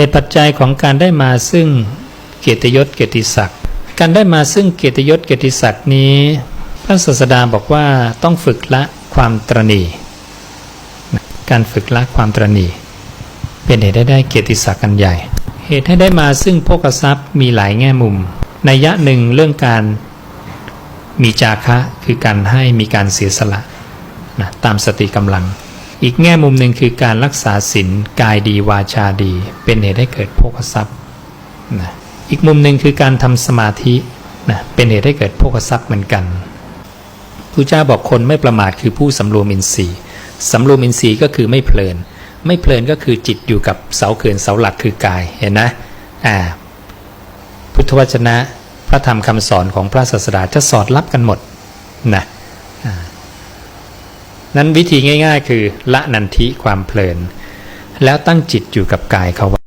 เหตุปัจจัยของการได้มาซึ่งเกียรติยศเกียรติศักดิ์การได้มาซึ่งเกียรติยศเกียรติศักดิ์นี้ พระศาสดาบอกว่าต้องฝึกละความตรณีการฝึกละความตรณีเป็นเหตุให้ได้เกียรติศักดิ์กันใหญ่ เหตุให้ได้มาซึ่งโภคทรัพย์มีหลายแง่มุม ในยยะหนึ่งเรื่องการมีจาคะคือการให้มีการเสียสละนะตามสติกำลัง อีกแง่มุมหนึ่งคือการรักษาศีลกายดีวาจาดี เป็นเหตุให้เกิดโภคทรัพย์นะอีกมุมหนึ่งคือการทำสมาธินะเป็นเหตุให้เกิดโภคทรัพย์เหมือนกันพระเจ้าบอกคนไม่ประมาทคือผู้สำรวมอินทรีย์สำรวมอินทรีย์ก็คือไม่เพลิน ไม่เพลินก็คือจิตอยู่กับเสาเขื่อนเสาหลักคือกายเห็นนะอ่าพุทธวจนะพระธรรมคำสอนของพระศาสดาจะสอดรับกันหมดนะอ่า นั้นวิธีง่าย ๆ คือละนันทิความเพลิน แล้วตั้งจิตอยู่กับกายเขาไว้